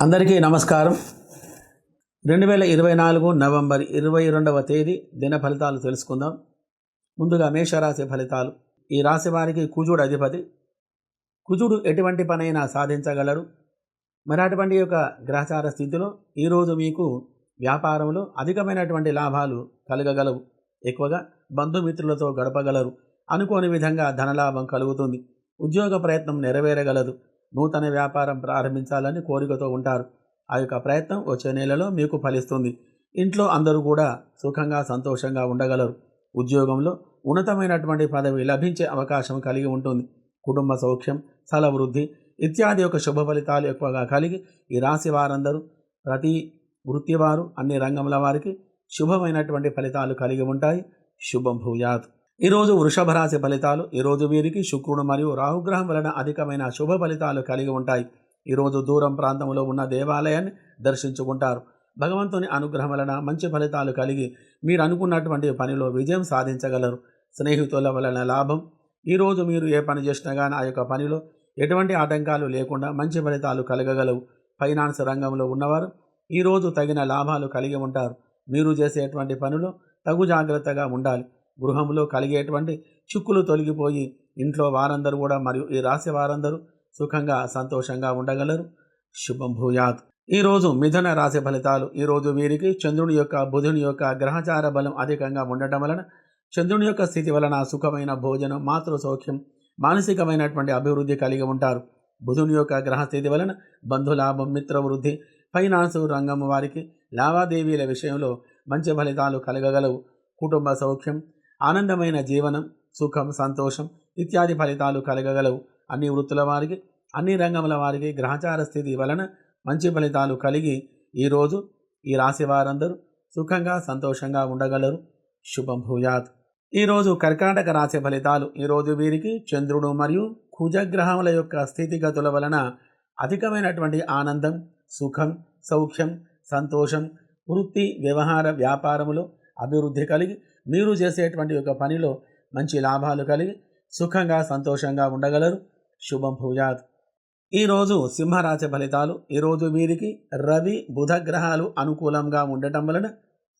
అందరికీ నమస్కారం. రెండు వేల ఇరవై నాలుగు నవంబర్ ఇరవై రెండవ తేదీ దిన ఫలితాలు తెలుసుకుందాం. ముందుగా మేషరాశి ఫలితాలు. ఈ రాశి వారికి కుజుడు అధిపతి. కుజుడు ఎటువంటి పనైనా సాధించగలరు మరి అటువంటి యొక్క గ్రహచార స్థితిలో ఈరోజు మీకు వ్యాపారంలో అధికమైనటువంటి లాభాలు కలగగలవు. ఎక్కువగా బంధుమిత్రులతో గడపగలరు. అనుకోని విధంగా ధనలాభం కలుగుతుంది. ఉద్యోగ ప్రయత్నం నెరవేరగలదు. నూతన వ్యాపారం ప్రారంభించాలని కోరికతో ఉంటారు. ఆ యొక్క ప్రయత్నం వచ్చే నెలలో మీకు ఫలిస్తుంది. ఇంట్లో అందరూ కూడా సుఖంగా సంతోషంగా ఉండగలరు. ఉద్యోగంలో ఉన్నతమైనటువంటి పదవి లభించే అవకాశం కలిగి ఉంటుంది. కుటుంబ సౌఖ్యం స్థల వృద్ధి ఇత్యాది యొక్క శుభ ఫలితాలు ఎక్కువగా కలిగి ఈ రాశి వారందరూ ప్రతి వృత్తివారు అన్ని రంగముల వారికి శుభమైనటువంటి ఫలితాలు కలిగి ఉంటాయి. శుభం భూయాత్. ఈరోజు వృషభ రాశి ఫలితాలు ఈరోజు వీరికి శుక్రుడు మరియు రాహుగ్రహం వలన అధికమైన శుభ ఫలితాలు కలిగి ఉంటాయి. ఈరోజు దూరం ప్రాంతంలో ఉన్న దేవాలయాన్ని దర్శించుకుంటారు. భగవంతుని అనుగ్రహం వలన మంచి ఫలితాలు కలిగి మీరు అనుకున్నటువంటి పనిలో విజయం సాధించగలరు. స్నేహితుల వలన లాభం. ఈరోజు మీరు ఏ పని చేసినా కానీ ఆ యొక్క పనిలో ఎటువంటి ఆటంకాలు లేకుండా మంచి ఫలితాలు కలగగలవు. ఫైనాన్స్ రంగంలో ఉన్నవారు ఈరోజు తగిన లాభాలు కలిగి ఉంటారు. మీరు చేసేటువంటి పనిలో తగు జాగ్రత్తగా ఉండాలి. గృహంలో కలిగేటువంటి చిక్కులు తొలగిపోయి ఇంట్లో వారందరూ కూడా మరియు ఈ రాశి వారందరూ సుఖంగా సంతోషంగా ఉండగలరు. శుభం భూయాత్. ఈరోజు మిథున రాశి ఫలితాలు. ఈరోజు వీరికి చంద్రుని యొక్క బుధుని యొక్క గ్రహచార బలం అధికంగా ఉండటం వలన చంద్రుని యొక్క స్థితి వలన సుఖమైన భోజనం మాతృ సౌఖ్యం మానసికమైనటువంటి అభివృద్ధి కలిగి ఉంటారు. బుధుని యొక్క గ్రహస్థితి వలన బంధులాభం మిత్రవృద్ధి ఫైనాన్స్ రంగం వారికి లావాదేవీల విషయంలో మంచి ఫలితాలు కలగగలవు. కుటుంబ సౌఖ్యం ఆనందమైన జీవనం సుఖం సంతోషం ఇత్యాది ఫలితాలు కలగగలవు. అన్ని వృత్తుల వారికి అన్ని రంగముల వారికి గ్రహచార స్థితి వలన మంచి ఫలితాలు కలిగి ఈరోజు ఈ రాశి వారందరూ సుఖంగా సంతోషంగా ఉండగలరు. శుభం భూయాత్. ఈరోజు కర్కాటక రాశి ఫలితాలు ఈరోజు వీరికి చంద్రుడు మరియు కుజగ్రహముల యొక్క స్థితిగతుల వలన అధికమైనటువంటి ఆనందం సుఖం సౌఖ్యం సంతోషం వృత్తి వ్యవహార వ్యాపారములో అభివృద్ధి కలిగి మీరు చేసేటువంటి ఒక పనిలో మంచి లాభాలు కలిగి సుఖంగా సంతోషంగా ఉండగలరు. శుభం భూజాత్ ఈరోజు సింహరాశి ఫలితాలు ఈరోజు వీరికి రవి బుధ గ్రహాలు అనుకూలంగా ఉండటం వలన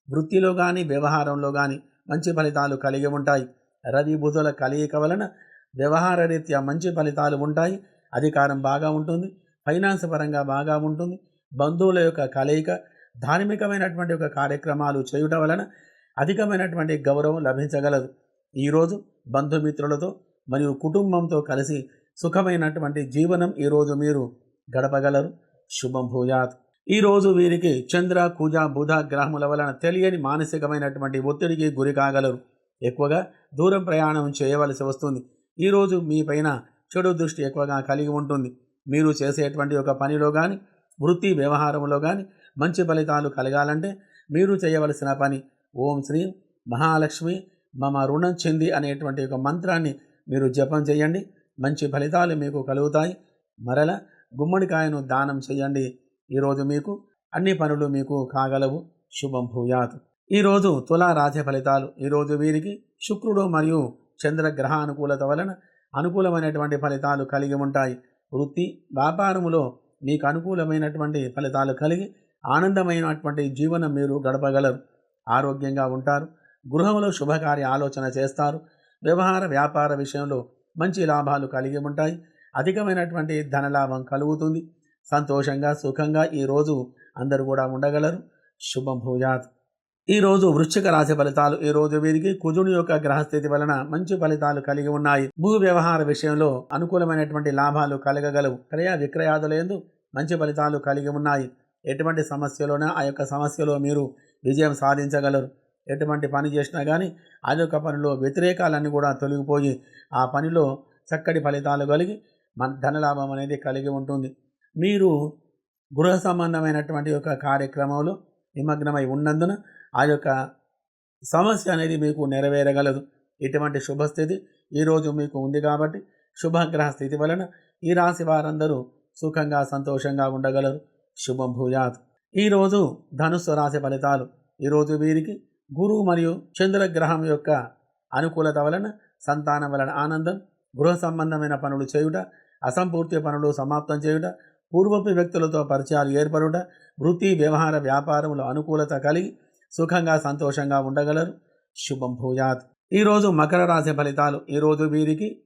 వృత్తిలో కానీ వ్యవహారంలో కానీ మంచి ఫలితాలు కలిగి ఉంటాయి. రవి బుధుల కలయిక వలన వ్యవహార రీత్యా మంచి ఫలితాలు ఉంటాయి. అధికారం బాగా ఉంటుంది. ఫైనాన్స్ పరంగా బాగా ఉంటుంది. బంధువుల యొక్క కలయిక ధార్మికమైనటువంటి ఒక కార్యక్రమాలు చేయుట వలన అధికమైనటువంటి గౌరవం లభించగలదు. ఈరోజు బంధుమిత్రులతో మరియు కుటుంబంతో కలిసి సుఖమైనటువంటి జీవనం ఈరోజు మీరు గడపగలరు. శుభం భూయాత్. ఈరోజు వీరికి చంద్ర కుజ బుధ గ్రహముల వలన తెలియని మానసికమైనటువంటి ఒత్తిడికి గురి కాగలరు. ఎక్కువగా దూరం ప్రయాణం చేయవలసి వస్తుంది. ఈరోజు మీ పైన చెడు దృష్టి ఎక్కువగా కలిగి ఉంటుంది. మీరు చేసేటువంటి ఒక పనిలో కానీ వృత్తి వ్యవహారంలో కానీ మంచి ఫలితాలు కలగాలంటే మీరు చేయవలసిన పని ఓం శ్రీ మహాలక్ష్మి మమ రుణం చెంది అనేటువంటి ఒక మంత్రాన్ని మీరు జపం చేయండి. మంచి ఫలితాలు మీకు కలుగుతాయి. మరల గుమ్మడికాయను దానం చేయండి. ఈరోజు మీకు అన్ని పనులు మీకు కాగలవు. శుభం భూయాత్. ఈరోజు తులా ఫలితాలు. ఈరోజు వీరికి శుక్రుడు మరియు చంద్రగ్రహ అనుకూలత వలన అనుకూలమైనటువంటి ఫలితాలు కలిగి ఉంటాయి. వృత్తి వ్యాపారములో మీకు అనుకూలమైనటువంటి ఫలితాలు కలిగి ఆనందమైనటువంటి జీవనం మీరు గడపగలరు. ఆరోగ్యంగా ఉంటారు. గృహంలో శుభకార్య ఆలోచన చేస్తారు. వ్యవహార వ్యాపార విషయంలో మంచి లాభాలు కలిగి ఉంటాయి. అధికమైనటువంటి ధనలాభం కలుగుతుంది. సంతోషంగా సుఖంగా ఈరోజు అందరూ కూడా ఉండగలరు. శుభం భూయాత్. ఈరోజు వృశ్చిక రాశి ఫలితాలు ఈ రోజు వీరికి కుజుని యొక్క గ్రహస్థితి వలన మంచి ఫలితాలు కలిగి ఉన్నాయి. భూ వ్యవహార విషయంలో అనుకూలమైనటువంటి లాభాలు కలగగలవు. క్రయ విక్రయాదులందు మంచి ఫలితాలు కలిగి ఉన్నాయి. ఎటువంటి సమస్యలోనా ఆ యొక్క సమస్యలో మీరు విజయం సాధించగలరు. ఎటువంటి పని చేసినా కానీ ఆ యొక్క పనిలో వ్యతిరేకాలన్నీ కూడా తొలగిపోయి ఆ పనిలో చక్కటి ఫలితాలు కలిగి మన ధనలాభం అనేది కలిగి ఉంటుంది. మీరు గృహ సంబంధమైనటువంటి యొక్క కార్యక్రమంలో నిమగ్నమై ఉన్నందున ఆ యొక్క సమస్య అనేది మీకు నెరవేరగలదు. ఇటువంటి శుభస్థితి ఈరోజు మీకు ఉంది కాబట్టి శుభగ్రహ స్థితి వలన ఈ రాశి వారందరూ సుఖంగా సంతోషంగా ఉండగలరు. శుభం భూయాత్. ఈరోజు ధనుస్సు రాశి ఫలితాలు. ఈరోజు వీరికి గురువు మరియు చంద్రగ్రహం యొక్క అనుకూలత వలన సంతానం వలన ఆనందం గృహ సంబంధమైన పనులు చేయుట అసంపూర్తి పనులు సమాప్తం చేయుట పూర్వపు వ్యక్తులతో పరిచయాలు ఏర్పడుట వృత్తి వ్యవహార వ్యాపారంలో అనుకూలత కలిగి సుఖంగా సంతోషంగా ఉండగలరు. శుభం భూయాత్. ఈరోజు మకర రాశి ఫలితాలు. ఈరోజు వీరికి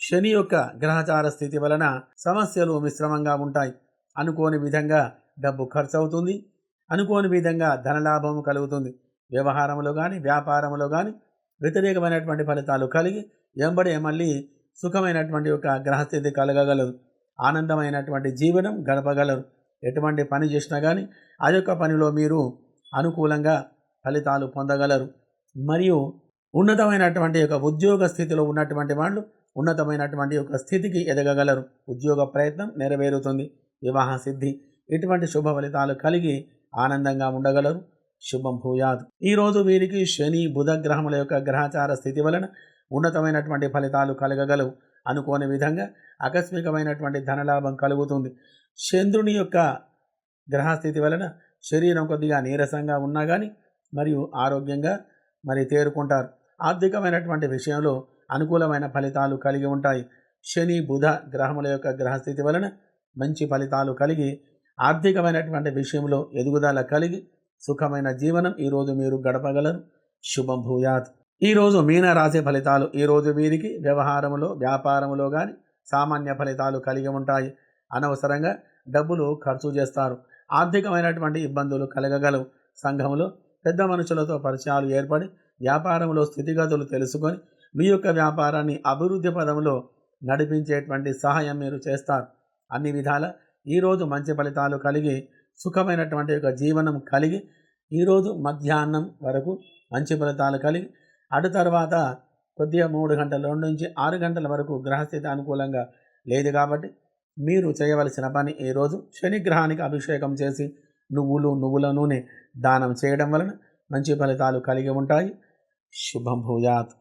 శని యొక్క గ్రహచార స్థితి వలన సమస్యలు మిశ్రమంగా ఉంటాయి. అనుకోని విధంగా డబ్బు ఖర్చు అవుతుంది అనుకోని విధంగా ధనలాభం కలుగుతుంది. వ్యవహారంలో కానీ వ్యాపారంలో కానీ వ్యతిరేకమైనటువంటి ఫలితాలు కలిగి వెంబడి మళ్ళీ సుఖమైనటువంటి ఒక గ్రహస్థితి కలగగలదు ఆనందమైనటువంటి జీవనం గడపగలరు. ఎటువంటి పని చేసినా కానీ ఆ యొక్క పనిలో మీరు అనుకూలంగా ఫలితాలు పొందగలరు. మరియు ఉన్నతమైనటువంటి యొక్క ఉద్యోగ స్థితిలో ఉన్నటువంటి వాళ్ళు ఉన్నతమైనటువంటి యొక్క స్థితికి ఎదగగలరు. ఉద్యోగ ప్రయత్నం నెరవేరుతుంది. వివాహ సిద్ధి ఇటువంటి శుభ ఫలితాలు కలిగి ఆనందంగా ఉండగలరు? శుభం భూయాత్. ఈరోజు వీరికి శని బుధ గ్రహముల యొక్క గ్రహచార స్థితి వలన ఉన్నతమైనటువంటి ఫలితాలు కలగగలవు. అనుకోని విధంగా ఆకస్మికమైనటువంటి ధనలాభం కలుగుతుంది. చంద్రుని యొక్క గ్రహస్థితి వలన శరీరం కొద్దిగా నీరసంగా ఉన్నా కానీ మరియు ఆరోగ్యంగా మరి తేరుకుంటారు. ఆర్థికమైనటువంటి విషయంలో అనుకూలమైన ఫలితాలు కలిగి ఉంటాయి. శని బుధ గ్రహముల యొక్క గ్రహస్థితి వలన మంచి ఫలితాలు కలిగి ఆర్థికమైనటువంటి విషయంలో ఎదుగుదల కలిగి సుఖమైన జీవనం ఈరోజు మీరు గడపగలరు. శుభం భూయాత్. ఈరోజు మీన రాశి ఫలితాలు ఈరోజు వీరికి వ్యవహారములో వ్యాపారములో కానీ సామాన్య ఫలితాలు కలిగి ఉంటాయి. అనవసరంగా డబ్బులు ఖర్చు చేస్తారు. ఆర్థికమైనటువంటి ఇబ్బందులు కలగగలవు. సంఘంలో పెద్ద మనుషులతో పరిచయాలు ఏర్పడి వ్యాపారంలో స్థితిగతులు తెలుసుకొని మీ యొక్క వ్యాపారాన్ని అభివృద్ధి పదంలో నడిపించేటువంటి సహాయం మీరు చేస్తారు. అన్ని విధాల ఈరోజు మంచి ఫలితాలు కలిగి సుఖమైనటువంటి యొక్క జీవనం కలిగి ఈరోజు మధ్యాహ్నం వరకు మంచి ఫలితాలు కలిగి అటు తర్వాత కొద్దిగా మూడు గంటల రెండు నుంచి ఆరు గంటల వరకు గ్రహస్థితి అనుకూలంగా లేదు కాబట్టి మీరు చేయవలసిన పని ఈరోజు శనిగ్రహానికి అభిషేకం చేసి నువ్వులు నువ్వుల నూనె దానం చేయడం వలన మంచి ఫలితాలు కలిగి ఉంటాయి. శుభం భూయాత్.